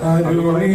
ജാതികളിൻ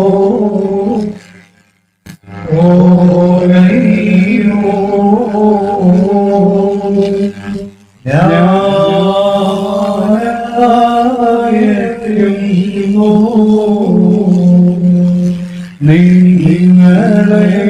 ഏവം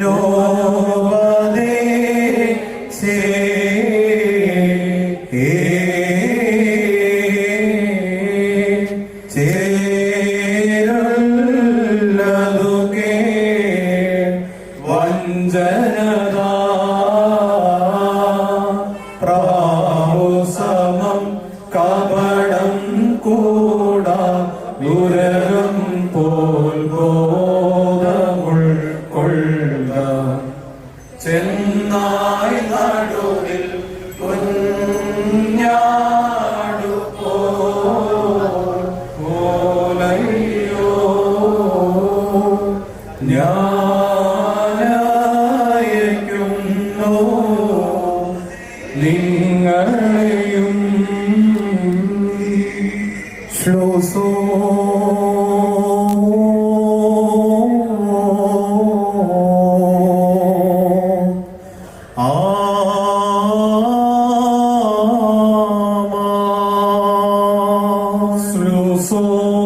No. 松。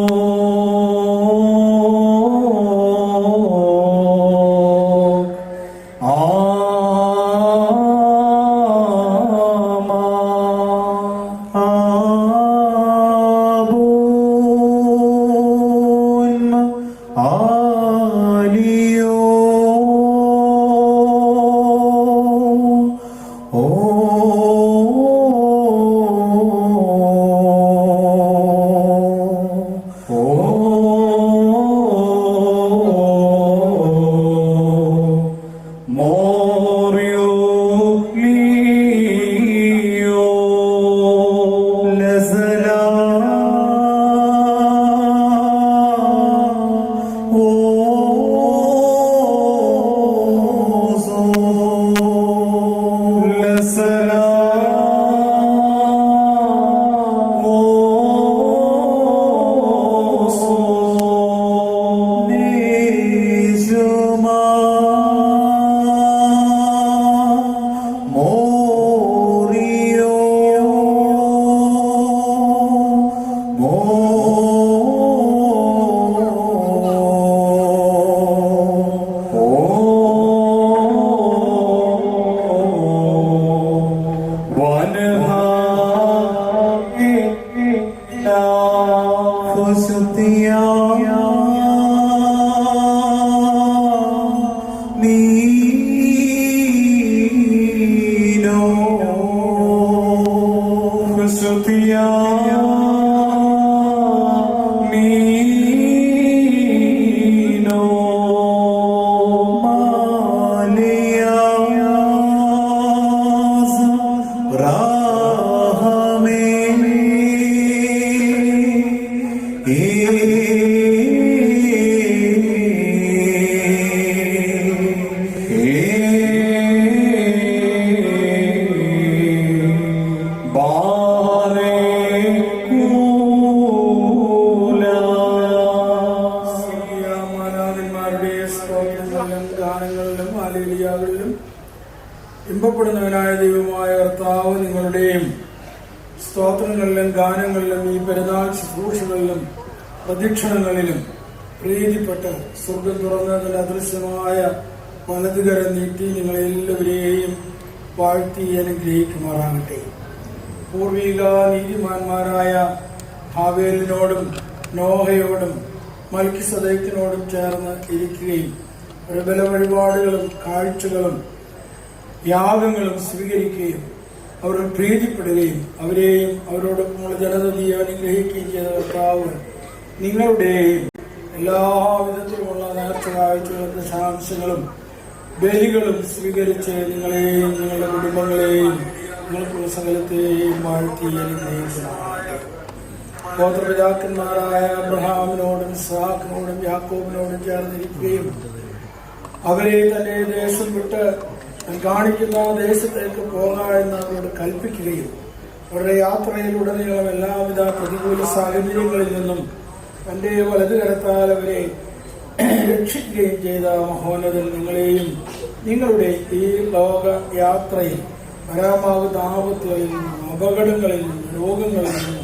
ഏലിയാകളിലും ഇമ്പപ്പെടുന്നവനായ ദൈവമായ കർത്താവ് നിങ്ങളുടെയും സ്തോത്രങ്ങളിലും ഗാനങ്ങളിലും ഈ പെരുന്നാൾ ശുശ്രൂഷകളിലും പ്രദക്ഷിണങ്ങളിലും പ്രീതിപ്പെട്ട് സ്വർഗം തുറന്നതിന്റെ അദൃശ്യമായ വലതുകരം നീട്ടി നിങ്ങളെല്ലാവരെയും വാഴ്ത്തി അനുഗ്രഹിക്കുമാറാകട്ടെ. പൂർവിക നീതിമാന്മാരായ ഹാവേലിനോടും നോഹയോടും മൽക്കിസദയത്തിനോടും ചേർന്ന് ഇരിക്കുകയും പ്രബല വഴിപാടുകളും കാഴ്ചകളും യാഗങ്ങളും സ്വീകരിക്കുകയും അവർ പ്രീതിപ്പെടുകയും അവരെയും അവരോടൊപ്പമുള്ള ജനതയെ അനുഗ്രഹിക്കുകയും ചെയ്ത കർത്താവ് നിങ്ങളുടെയും എല്ലാവിധത്തിലുമുള്ള നേർച്ച കാഴ്ചകളും ദശാംശങ്ങളും ബലികളും സ്വീകരിച്ച് നിങ്ങളെയും നിങ്ങളുടെ കുടുംബങ്ങളെയും നിങ്ങൾക്കുള്ള സകലത്തെയും വാഴ്ത്തി അനുഗ്രഹിക്കുന്നതാകട്ടെ ഗോത്രപിതാക്കന്മാരായ അബ്രഹാമിനോടും സഹാക്കിനോടും യാക്കോബിനോടും ചേർന്നിരിക്കുകയും അവരെ തന്നെ ദേശം വിട്ട് കാണിക്കുന്ന ദേശത്തേക്ക് പോകാം എന്ന് അവരോട് കൽപ്പിക്കുകയും അവരുടെ യാത്രയിലുടനീളം എല്ലാവിധ പ്രതികൂല സാഹചര്യങ്ങളിൽ നിന്നും തന്റെ വലതു കരത്താൽ അവരെ രക്ഷിക്കുകയും ചെയ്ത മഹോന്നതൻ നിങ്ങളെയും നിങ്ങളുടെ ഈ ലോക യാത്രയിൽ വരാമാകുന്ന ആപത്തുകളിൽ നിന്നും അപകടങ്ങളിൽ നിന്നും രോഗങ്ങളിൽ നിന്നും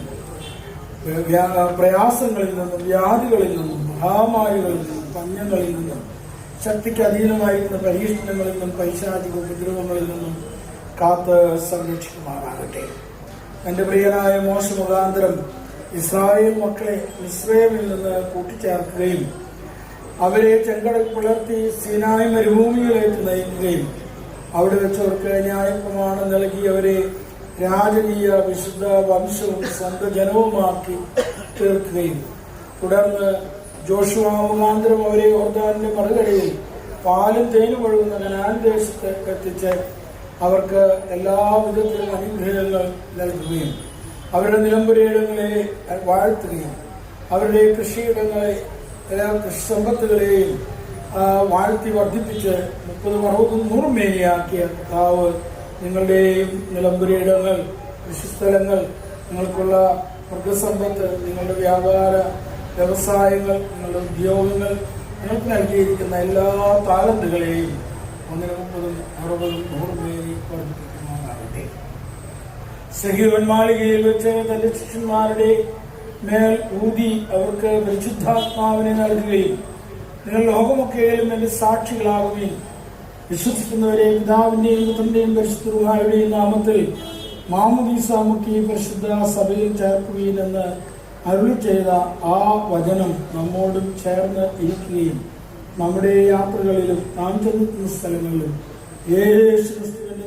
പ്രയാസങ്ങളിൽ നിന്നും വ്യാധികളിൽ നിന്നും മഹാമാരികളിൽ നിന്നും പഞ്ഞങ്ങളിൽ നിന്നും ശക്തിക്ക് അധീനമായിരുന്ന പരീക്ഷണങ്ങളിൽ നിന്നും പൈശാചിക ഉപദ്രവങ്ങളിൽ നിന്നും കാത്ത് സംരക്ഷിക്കുമാറാകട്ടെ. എന്റെ പ്രിയനായ മോശ മുഖാന്തരം ഇസ്രായേൽ മക്കളെ ഇസ്രയേലിൽ നിന്ന് കൂട്ടിച്ചേർക്കുകയും അവരെ ചെങ്കട പുലർത്തി സീനായ് മരുഭൂമിയിലേക്ക് നയിക്കുകയും അവിടെ വെച്ചവർക്ക് ന്യായപ്രമാണം നൽകി അവരെ രാജകീയ വിശുദ്ധ വംശവും സ്വന്തം ജനവുമാക്കി തീർക്കുകയും. തുടർന്ന് ജോഷുവ മുഖാന്തരം അവരെ ഓർദാനിന്റെ മറുകടയിൽ പാലും തേനും ഒഴുകുന്ന കനാൻ ദേശത്ത് എത്തിച്ച് അവർക്ക് എല്ലാ വിധത്തിലും അനുഗ്രഹങ്ങൾ നൽകുകയും അവരുടെ നിലമ്പുരയിടങ്ങളെ വാഴ്ത്തുകയും അവരുടെ കൃഷിയിടങ്ങളെ എല്ലാ കൃഷി സമ്പത്തുകളെയും വാഴ്ത്തി വർദ്ധിപ്പിച്ച് മുപ്പത് അറുപതും നൂറും മേനിയാക്കിയ കർത്താവ് നിങ്ങളുടെയും നിലമ്പുരയിടങ്ങൾ കൃഷിസ്ഥലങ്ങൾ നിങ്ങൾക്കുള്ള മൃഗസമ്പത്ത് നിങ്ങളുടെ വ്യാപാര വ്യവസായങ്ങൾ നിങ്ങളുടെ ഉദ്യോഗങ്ങൾ നിങ്ങൾക്ക് നൽകിയിരിക്കുന്ന എല്ലാ താലന്തുകളെയും ഒന്നിന് മുപ്പതും അറുപതും നൂറും മേനി വർദ്ധിപ്പിക്കുന്നതാകട്ടെ സഹീവൻ മാളികയിൽ വെച്ച് തന്റെ ശിഷ്യന്മാരുടെ മേൽ ഊതി അവർക്ക് പരിശുദ്ധാത്മാവിനെ നൽകുകയും നിങ്ങൾ ലോകമൊക്കെയിലും എന്റെ സാക്ഷികളാകുകയും വിശ്വസിക്കുന്നവരെ പിതാവിന്റെയും പുത്രന്റെയും പരിശുദ്ധ നാമത്തിൽ മാമുദീസാമുക്കി പരിശുദ്ധ സഭയിൽ ചേർക്കുകയും എന്ന് അരുളി ചെയ്ത ആ വചനം നമ്മോടും ചേർന്ന് ഇരിക്കുകയും നമ്മുടെ യാത്രകളിലും നാം ചെന്നെത്തുന്ന സ്ഥലങ്ങളിലും യേശു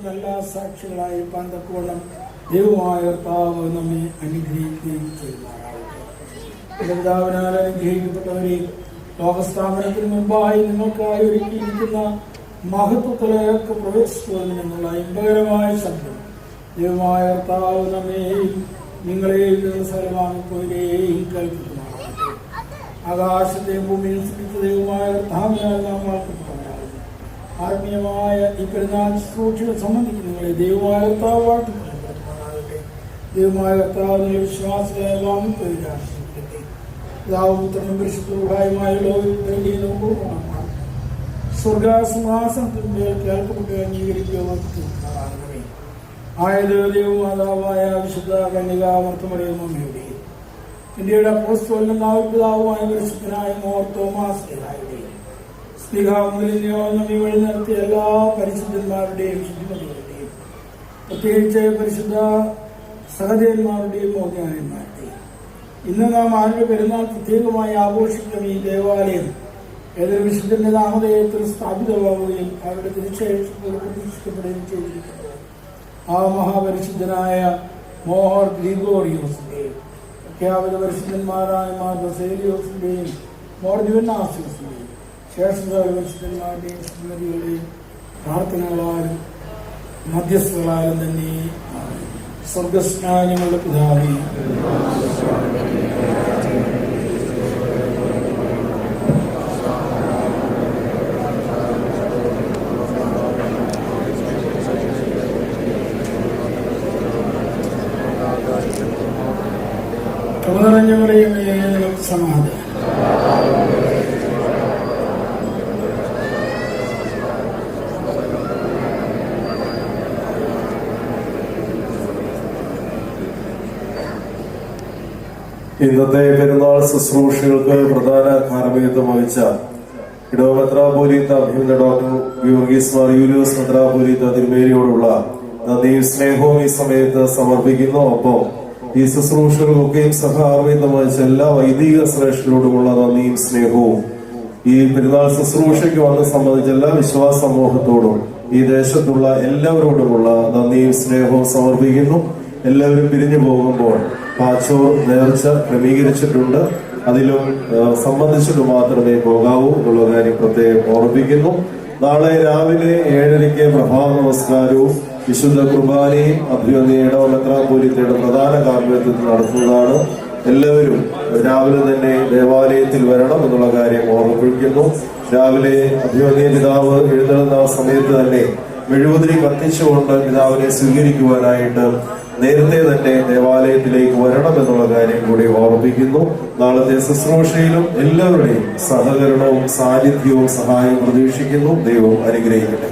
നല്ല സാക്ഷികളായി പാന്തക്കോണം ദൈവമായ കർത്താവ് നമ്മെ അനുഗ്രഹിക്കുകയും ചെയ്യുമാറാവട്ടെ അനുഗ്രഹിക്കപ്പെട്ടവരെ ലോകസ്ഥാപനത്തിന് മുമ്പായി നിങ്ങൾക്കായി ഒരുക്കിയിരിക്കുന്ന മഹത്വത്തിലേക്ക് പ്രവേശിച്ചു എന്നുള്ള ഇമ്പകരമായ ശബ്ദം ദൈവമായ കർത്താവ് നിങ്ങളെയും നിങ്ങൾ ആകാശത്തെ കേൾപ്പിക്കുമാറാകട്ടെ ആകാശത്തെയും ഭൂമിയിൽ സൃഷ്ടിച്ച ദൈവമായ ആത്മീയമായ ഈ സംബന്ധിക്കുന്ന നിങ്ങളെ ദൈവമായ ദൈവമായ കർത്താവ് സ്വർഗാസിംഹാസനത്തിന്മേൽ കേൾക്കപ്പെട്ട് അംഗീകരിക്കുകയാകണമേ ആയത് മാതാവായ വിശുദ്ധ കന്യകാമർത്തമറിയും അമ്മയുടെയും ഇന്ത്യയുടെ അപ്പോസ്തോലിനും നാവിപിതാവുമായ പരിശുദ്ധനായ മോർ തോമാസ് വഴി നടത്തിയ എല്ലാ പരിശുദ്ധന്മാരുടെയും ശുദ്ധിമതികളുടെയും പ്രത്യേകിച്ച് പരിശുദ്ധ സഹദേവന്മാരുടെയും മോഹനാരന്മാരുടെയും ഇന്ന് നാം ആരുടെ പെരുന്നാൾ പ്രത്യേകമായി ആഘോഷിക്കുന്ന ഈ ദേവാലയം ഏതൊരു വിശുദ്ധന്റെ നാമധേയത്തിൽ സ്ഥാപിതമാവുകയും അവരുടെ തിരിച്ചയച്ചു പ്രതീക്ഷിക്കപ്പെടുകയും ചെയ്തിരിക്കുന്നത് ആ മഹാപരിശുദ്ധനായ മോഹർ ഗ്രിഗോറിയോസിന്റെയും പ്രഖ്യാപിത പരിശുദ്ധന്മാരായ മാർ ബസേലിയോസിന്റെയും മോർ ദിവനാസിയോസിന്റെയും ശേഷകാല പരിശുദ്ധന്മാരുടെയും സ്മൃതികളെയും പ്രാർത്ഥനകളാലും മധ്യസ്ഥകളാലും തന്നെ സ്വർഗസ്നാനങ്ങളുടെ പിതാവേ സമാധ ഇന്നത്തെ പെരുന്നാൾ ശുശ്രൂഷകൾക്ക് പ്രധാന കാരണവേത്വം വഹിച്ച ഇടവ മെത്രാപോലീത്ത അഭിമുഖ ഡോക്ടർ യൂർഗീസ് മാർ യൂലിയോസ് മെത്രാപോലീത്ത തിരുമേനിയോടുള്ള നന്ദിയും സ്നേഹവും ഈ സമയത്ത് സമർപ്പിക്കുന്നു. ഒപ്പം ഈ ശുശ്രൂഷകൾക്കൊക്കെയും വഹിച്ച എല്ലാ വൈദിക ശ്രേഷ്ഠരോടുമുള്ള നന്ദിയും സ്നേഹവും ഈ പെരുന്നാൾ ശുശ്രൂഷയ്ക്ക് വന്ന് സംബന്ധിച്ച എല്ലാ വിശ്വാസ സമൂഹത്തോടും ഈ ദേശത്തുള്ള എല്ലാവരോടുമുള്ള നന്ദിയും സ്നേഹവും സമർപ്പിക്കുന്നു. എല്ലാവരും പിരിഞ്ഞു പോകുമ്പോൾ പാച്ചോർ നേർച്ച ക്രമീകരിച്ചിട്ടുണ്ട്. അതിലും സംബന്ധിച്ചിട്ട് മാത്രമേ പോകാവൂ എന്നുള്ള കാര്യം പ്രത്യേകം ഓർമ്മിപ്പിക്കുന്നു നാളെ രാവിലെ ഏഴരയ്ക്ക് പ്രഭാത നമസ്കാരവും വിശുദ്ധ കുർബാനയും അഭ്യുന്നയുടെ മെത്രാപോലിത്തയുടെ പ്രധാന കാർമ്മികത്വത്തിൽ നടത്തുന്നതാണ്. എല്ലാവരും രാവിലെ തന്നെ ദേവാലയത്തിൽ വരണം എന്നുള്ള കാര്യം ഓർമ്മിപ്പിക്കുന്നു. രാവിലെ അഭിമന്യ പിതാവ് എഴുന്നള്ളുന്ന ആ സമയത്ത് തന്നെ മെഴുകുതിരി കത്തിച്ചുകൊണ്ട് പിതാവിനെ സ്വീകരിക്കുവാനായിട്ട് നേരത്തെ തന്നെ ദേവാലയത്തിലേക്ക് വരണം എന്നുള്ള കാര്യം കൂടി ഓർമ്മിപ്പിക്കുന്നു. നാളത്തെ ശുശ്രൂഷയിലും എല്ലാവരുടെയും സഹകരണവും സാന്നിധ്യവും സഹായവും പ്രതീക്ഷിക്കുന്നു. ദൈവം അനുഗ്രഹിക്കട്ടെ.